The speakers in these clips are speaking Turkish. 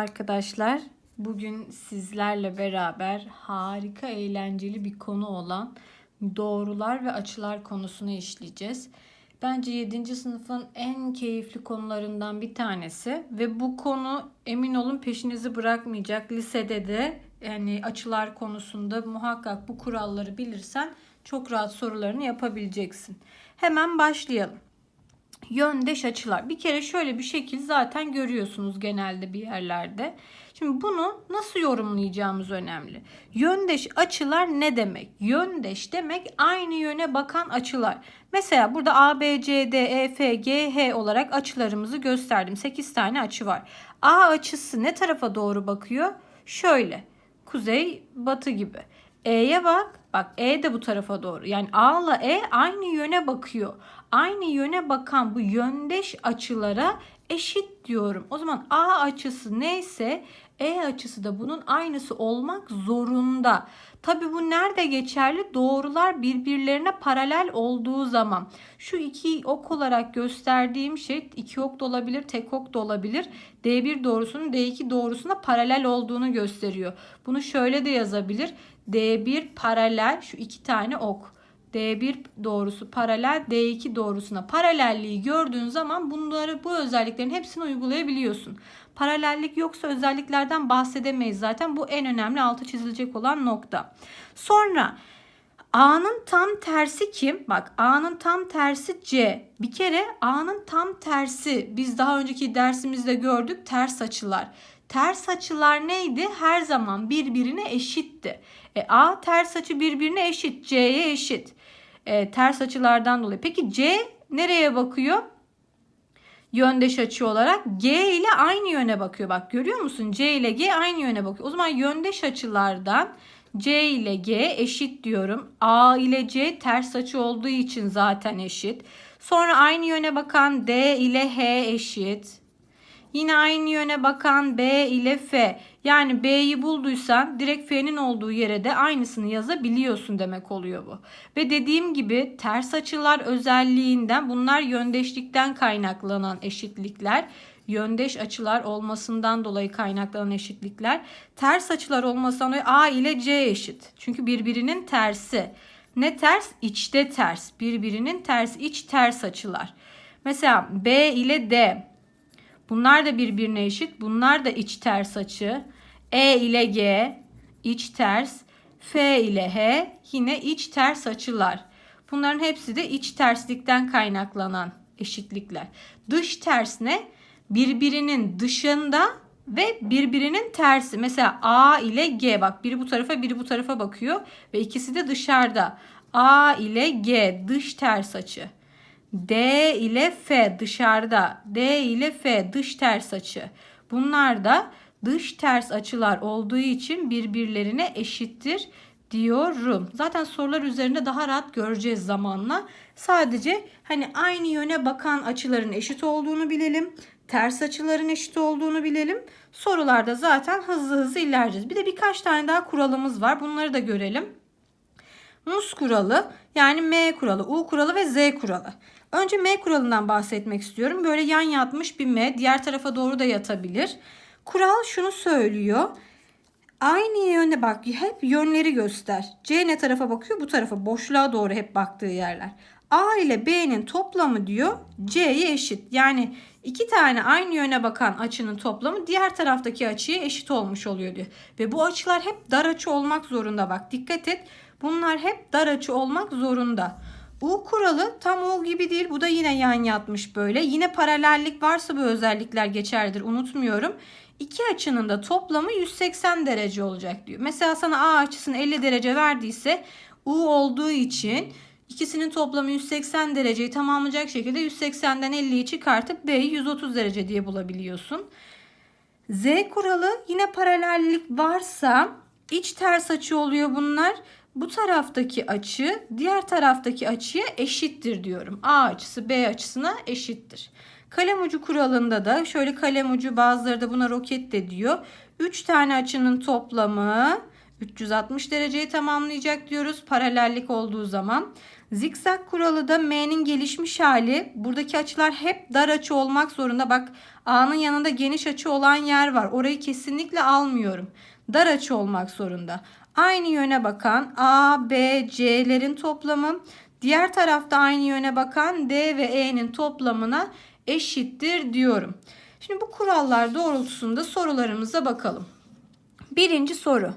Arkadaşlar. Bugün sizlerle beraber harika eğlenceli bir konu olan doğrular ve açılar konusunu işleyeceğiz. Bence 7. sınıfın en keyifli konularından bir tanesi ve bu konu emin olun peşinizi bırakmayacak. Lisede de yani açılar konusunda muhakkak bu kuralları bilirsen çok rahat sorularını yapabileceksin. Hemen başlayalım yöndeş açılar. Bir kere şöyle bir şekil zaten görüyorsunuz genelde bir yerlerde. Şimdi bunu nasıl yorumlayacağımız önemli. Yöndeş açılar ne demek? Yöndeş demek aynı yöne bakan açılar. Mesela burada A, B, C, D, E, F, G, H olarak açılarımızı gösterdim. 8 tane açı var. A açısı ne tarafa doğru bakıyor? Şöyle. Kuzey, batı gibi. E'ye bak. Bak E de bu tarafa doğru. Yani A ile E aynı yöne bakıyor. Aynı yöne bakan bu yöndeş açılara eşit diyorum. O zaman A açısı neyse E açısı da bunun aynısı olmak zorunda. Tabi bu nerede geçerli? Doğrular birbirlerine paralel olduğu zaman. Şu iki ok olarak gösterdiğim şey iki ok da olabilir, tek ok da olabilir. D1 doğrusunun D2 doğrusuna paralel olduğunu gösteriyor. Bunu şöyle de yazabilir. D1 paralel şu iki tane ok. D1 doğrusu paralel D2 doğrusuna paralelliği gördüğün zaman bunları bu özelliklerin hepsini uygulayabiliyorsun. Paralellik yoksa özelliklerden bahsedemeyiz zaten. Bu en önemli altı çizilecek olan nokta. Sonra A'nın tam tersi kim? Bak A'nın tam tersi C. Bir kere A'nın tam tersi biz daha önceki dersimizde gördük ters açılar. Ters açılar neydi? Her zaman birbirine eşitti. E, A ters açı birbirine eşit. C'ye eşit. E, ters açılardan dolayı. Peki C nereye bakıyor? Yöndeş açı olarak G ile aynı yöne bakıyor. Bak görüyor musun? C ile G aynı yöne bakıyor. O zaman yöndeş açılardan C ile G eşit diyorum. A ile C ters açı olduğu için zaten eşit. Sonra aynı yöne bakan D ile H eşit. Yine aynı yöne bakan B ile F. Yani B'yi bulduysan direkt F'nin olduğu yere de aynısını yazabiliyorsun demek oluyor bu. Ve dediğim gibi ters açılar özelliğinden bunlar yöndeşlikten kaynaklanan eşitlikler. Yöndeş açılar olmasından dolayı kaynaklanan eşitlikler. Ters açılar olmasından dolayı A ile C eşit. Çünkü birbirinin tersi. Ne ters? İçte ters. Birbirinin ters, iç ters açılar. Mesela B ile D Bunlar da birbirine eşit. Bunlar da iç ters açı. E ile G iç ters. F ile H yine iç ters açılar. Bunların hepsi de iç terslikten kaynaklanan eşitlikler. Dış ters ne? Birbirinin dışında ve birbirinin tersi. Mesela A ile G bak biri bu tarafa biri bu tarafa bakıyor ve ikisi de dışarıda. A ile G dış ters açı. D ile F dışarıda. D ile F dış ters açı. Bunlar da dış ters açılar olduğu için birbirlerine eşittir diyorum. Zaten sorular üzerinde daha rahat göreceğiz zamanla. Sadece hani aynı yöne bakan açıların eşit olduğunu bilelim. Ters açıların eşit olduğunu bilelim. Sorularda zaten hızlı hızlı ilerleyeceğiz. Bir de birkaç tane daha kuralımız var. Bunları da görelim. Mus kuralı yani M kuralı, U kuralı ve Z kuralı. Önce M kuralından bahsetmek istiyorum. Böyle yan yatmış bir M diğer tarafa doğru da yatabilir. Kural şunu söylüyor. Aynı yöne bak hep yönleri göster. C ne tarafa bakıyor? Bu tarafa boşluğa doğru hep baktığı yerler. A ile B'nin toplamı diyor C'ye eşit. Yani iki tane aynı yöne bakan açının toplamı diğer taraftaki açıya eşit olmuş oluyor diyor. Ve bu açılar hep dar açı olmak zorunda bak. Dikkat et. Bunlar hep dar açı olmak zorunda. U kuralı tam U gibi değil. Bu da yine yan yatmış böyle. Yine paralellik varsa bu özellikler geçerlidir. Unutmuyorum. İki açının da toplamı 180 derece olacak diyor. Mesela sana A açısını 50 derece verdiyse U olduğu için ikisinin toplamı 180 dereceyi tamamlayacak şekilde 180'den 50'yi çıkartıp B'yi 130 derece diye bulabiliyorsun. Z kuralı yine paralellik varsa iç ters açı oluyor bunlar bu taraftaki açı diğer taraftaki açıya eşittir diyorum. A açısı B açısına eşittir. Kalem ucu kuralında da şöyle kalem ucu bazıları da buna roket de diyor. 3 tane açının toplamı 360 dereceyi tamamlayacak diyoruz paralellik olduğu zaman. Zikzak kuralı da M'nin gelişmiş hali. Buradaki açılar hep dar açı olmak zorunda. Bak A'nın yanında geniş açı olan yer var. Orayı kesinlikle almıyorum. Dar açı olmak zorunda. Aynı yöne bakan A, B, C'lerin toplamı diğer tarafta aynı yöne bakan D ve E'nin toplamına eşittir diyorum. Şimdi bu kurallar doğrultusunda sorularımıza bakalım. Birinci soru.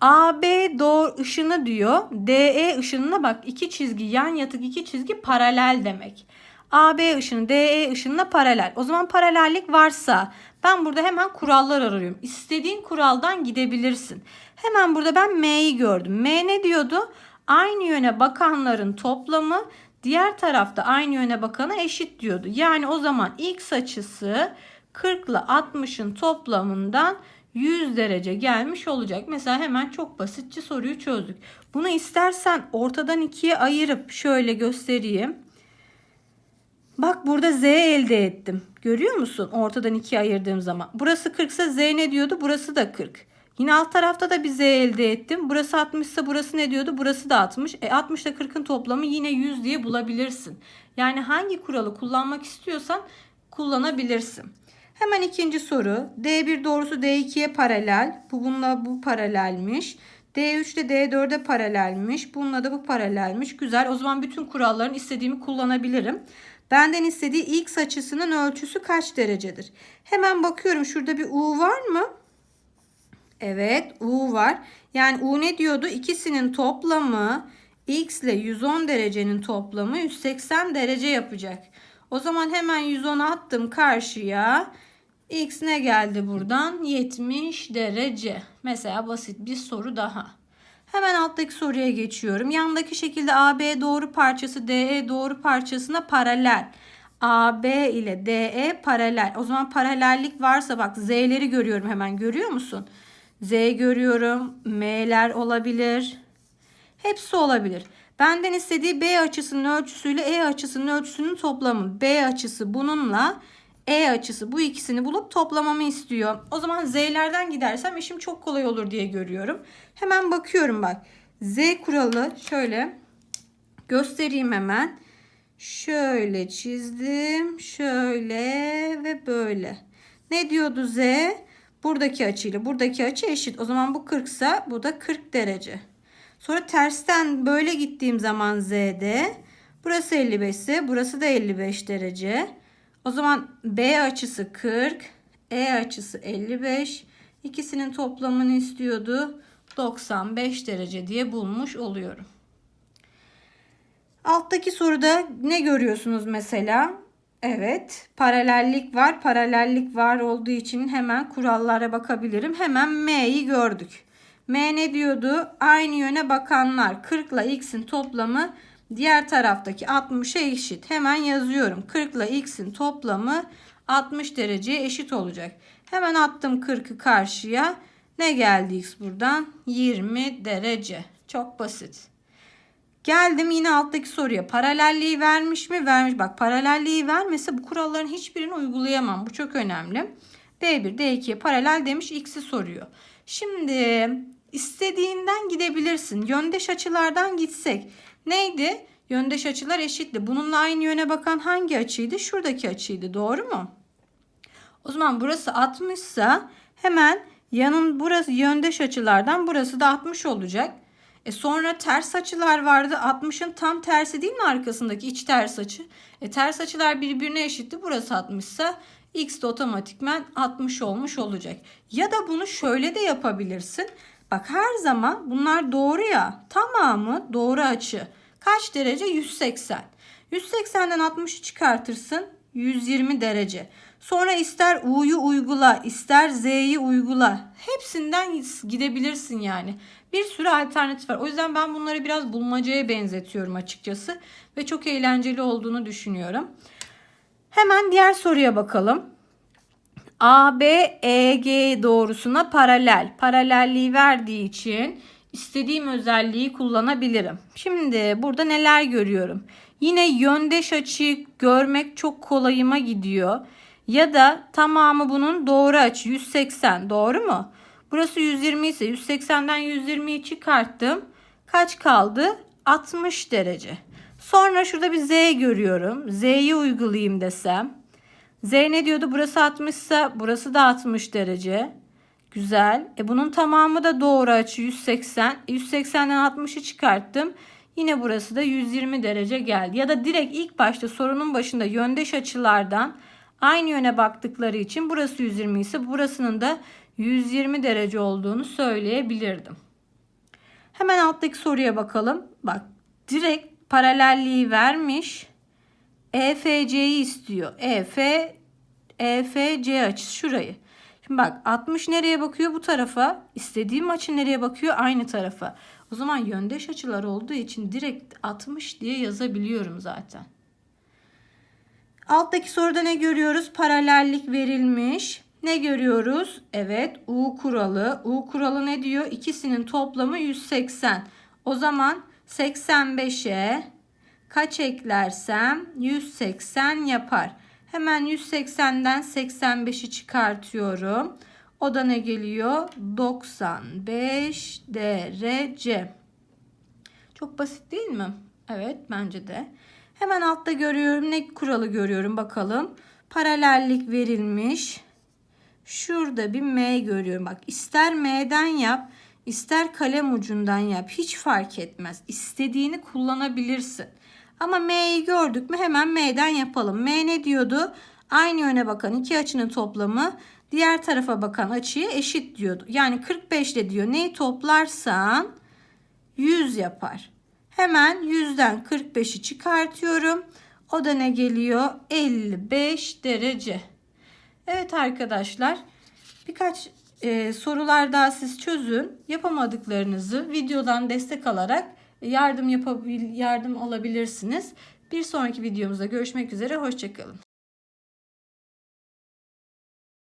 AB doğru ışını diyor. DE ışınına bak iki çizgi yan yatık iki çizgi paralel demek. AB ışını DE ışınına paralel. O zaman paralellik varsa ben burada hemen kurallar arıyorum. İstediğin kuraldan gidebilirsin. Hemen burada ben M'yi gördüm. M ne diyordu? Aynı yöne bakanların toplamı diğer tarafta aynı yöne bakana eşit diyordu. Yani o zaman x açısı 40 ile 60'ın toplamından 100 derece gelmiş olacak. Mesela hemen çok basitçe soruyu çözdük. Bunu istersen ortadan ikiye ayırıp şöyle göstereyim. Bak burada z elde ettim. Görüyor musun? Ortadan ikiye ayırdığım zaman. Burası 40 ise z ne diyordu? Burası da 40. Yine alt tarafta da bir z elde ettim. Burası 60 ise burası ne diyordu? Burası da 60. E 60 ile 40'ın toplamı yine 100 diye bulabilirsin. Yani hangi kuralı kullanmak istiyorsan kullanabilirsin. Hemen ikinci soru. D1 doğrusu D2'ye paralel. Bu bununla bu paralelmiş. D3 ile D4'e paralelmiş. Bununla da bu paralelmiş. Güzel. O zaman bütün kuralların istediğimi kullanabilirim. Benden istediği x açısının ölçüsü kaç derecedir? Hemen bakıyorum. Şurada bir U var mı? Evet. U var. Yani U ne diyordu? İkisinin toplamı x ile 110 derecenin toplamı 180 derece yapacak. O zaman hemen 110 attım karşıya. X ne geldi buradan? 70 derece. Mesela basit bir soru daha. Hemen alttaki soruya geçiyorum. Yandaki şekilde AB doğru parçası DE doğru parçasına paralel. AB ile DE paralel. O zaman paralellik varsa bak Z'leri görüyorum hemen. Görüyor musun? Z görüyorum. M'ler olabilir. Hepsi olabilir. Benden istediği B açısının ölçüsüyle E açısının ölçüsünün toplamı. B açısı bununla E açısı bu ikisini bulup toplamamı istiyor. O zaman Z'lerden gidersem işim çok kolay olur diye görüyorum. Hemen bakıyorum bak. Z kuralı şöyle göstereyim hemen. Şöyle çizdim. Şöyle ve böyle. Ne diyordu Z? Buradaki açıyla buradaki açı eşit. O zaman bu 40 ise bu da 40 derece. Sonra tersten böyle gittiğim zaman Z'de burası 55 ise burası da 55 derece. O zaman B açısı 40, E açısı 55. İkisinin toplamını istiyordu. 95 derece diye bulmuş oluyorum. Alttaki soruda ne görüyorsunuz mesela? Evet, paralellik var. Paralellik var olduğu için hemen kurallara bakabilirim. Hemen M'yi gördük. M ne diyordu? Aynı yöne bakanlar 40 ile x'in toplamı diğer taraftaki 60'a eşit. Hemen yazıyorum. 40 ile x'in toplamı 60 dereceye eşit olacak. Hemen attım 40'ı karşıya. Ne geldi x buradan? 20 derece. Çok basit. Geldim yine alttaki soruya. Paralelliği vermiş mi? Vermiş. Bak paralelliği vermese bu kuralların hiçbirini uygulayamam. Bu çok önemli. D1, D2'ye paralel demiş x'i soruyor. Şimdi istediğinden gidebilirsin. Yöndeş açılardan gitsek. Neydi? Yöndeş açılar eşitti. Bununla aynı yöne bakan hangi açıydı? Şuradaki açıydı. Doğru mu? O zaman burası 60 ise hemen yanın burası yöndeş açılardan burası da 60 olacak. E sonra ters açılar vardı. 60'ın tam tersi değil mi arkasındaki iç ters açı? E ters açılar birbirine eşitti. Burası 60 ise x de otomatikmen 60 olmuş olacak. Ya da bunu şöyle de yapabilirsin. Bak her zaman bunlar doğru ya. Tamamı doğru açı. Kaç derece? 180. 180'den 60'ı çıkartırsın. 120 derece. Sonra ister U'yu uygula, ister Z'yi uygula. Hepsinden gidebilirsin yani. Bir sürü alternatif var. O yüzden ben bunları biraz bulmacaya benzetiyorum açıkçası. Ve çok eğlenceli olduğunu düşünüyorum. Hemen diğer soruya bakalım. AB EG doğrusuna paralel. Paralelliği verdiği için istediğim özelliği kullanabilirim. Şimdi burada neler görüyorum? Yine yöndeş açıyı görmek çok kolayıma gidiyor. Ya da tamamı bunun doğru açı 180 doğru mu? Burası 120 ise 180'den 120'yi çıkarttım. Kaç kaldı? 60 derece. Sonra şurada bir Z görüyorum. Z'yi uygulayayım desem. Z ne diyordu? Burası 60 ise burası da 60 derece. Güzel. E bunun tamamı da doğru açı 180. 180'den 60'ı çıkarttım. Yine burası da 120 derece geldi. Ya da direkt ilk başta sorunun başında yöndeş açılardan aynı yöne baktıkları için burası 120 ise burasının da 120 derece olduğunu söyleyebilirdim. Hemen alttaki soruya bakalım. Bak direkt paralelliği vermiş. EFC'yi istiyor. EF EFC açısı şurayı. Şimdi bak 60 nereye bakıyor? Bu tarafa. İstediğim açı nereye bakıyor? Aynı tarafa. O zaman yöndeş açılar olduğu için direkt 60 diye yazabiliyorum zaten. Alttaki soruda ne görüyoruz? Paralellik verilmiş. Ne görüyoruz? Evet U kuralı. U kuralı ne diyor? İkisinin toplamı 180. O zaman 85'e kaç eklersem 180 yapar. Hemen 180'den 85'i çıkartıyorum. O da ne geliyor? 95 derece. Çok basit değil mi? Evet bence de. Hemen altta görüyorum. Ne kuralı görüyorum bakalım. Paralellik verilmiş. Şurada bir M görüyorum. Bak ister M'den yap, ister kalem ucundan yap. Hiç fark etmez. İstediğini kullanabilirsin. Ama M'yi gördük mü hemen M'den yapalım. M ne diyordu? Aynı yöne bakan iki açının toplamı diğer tarafa bakan açıya eşit diyordu. Yani 45 ile diyor neyi toplarsan 100 yapar. Hemen 100'den 45'i çıkartıyorum. O da ne geliyor? 55 derece. Evet arkadaşlar birkaç e, sorular daha siz çözün. Yapamadıklarınızı videodan destek alarak yardım yapabil yardım alabilirsiniz. Bir sonraki videomuzda görüşmek üzere. Hoşçakalın.